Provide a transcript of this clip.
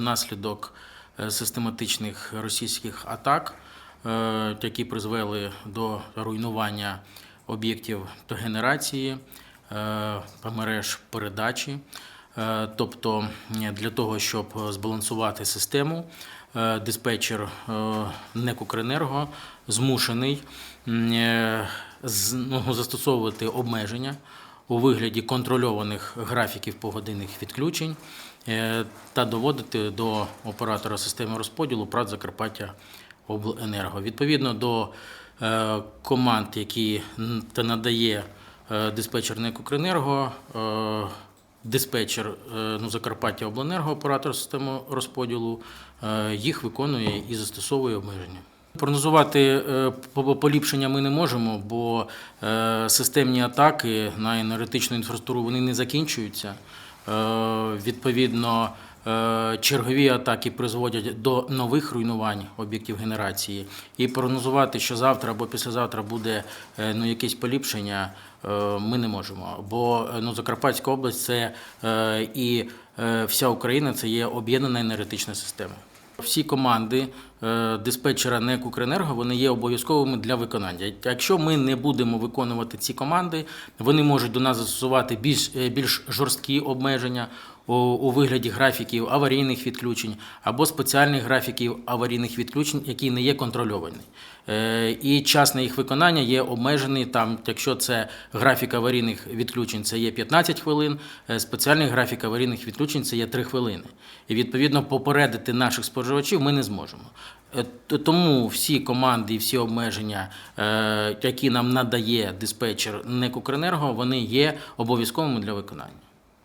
внаслідок е, систематичних російських атак, е, які призвели до руйнування об'єктів та генерації е, мереж передачі. Тобто для того, щоб збалансувати систему, диспетчер НЕК «Укренерго» змушений ну, застосовувати обмеження у вигляді контрольованих графіків погодинних відключень е, та доводити до оператора системи розподілу ПРАТ Закарпаття Обленерго. Відповідно до е, команд, які надає е, диспетчер «Укренерго», диспетчер ну, Закарпаття Обленерго, оператор системи розподілу, їх виконує і застосовує обмеження. Прогнозувати е, поліпшення ми не можемо, бо е, системні атаки на енергетичну інфраструктуру вони не закінчуються. Е, Відповідно, чергові атаки призводять до нових руйнувань об'єктів генерації. І прогнозувати, що завтра або післязавтра буде ну, якесь поліпшення, ми не можемо. Бо ну, Закарпатська область це і вся Україна це є об'єднана енергетична система. Всі команди диспетчера НЕК «Укренерго» вони є обов'язковими для виконання. Якщо ми не будемо виконувати ці команди, вони можуть до нас застосувати більш, е, більш жорсткі обмеження у, вигляді графіків аварійних відключень або спеціальних графіків аварійних відключень, які не є контрольовані. Е, І час на їх виконання є обмежений. Там, якщо це графік аварійних відключень, це є 15 хвилин, е, спеціальний графік аварійних відключень це є 3 хвилини. І відповідно попередити наших споживачів ми не зможемо. Е, Тому всі команди і всі обмеження, е, які нам надає диспетчер НЕК «Укренерго», вони є обов'язковими для виконання.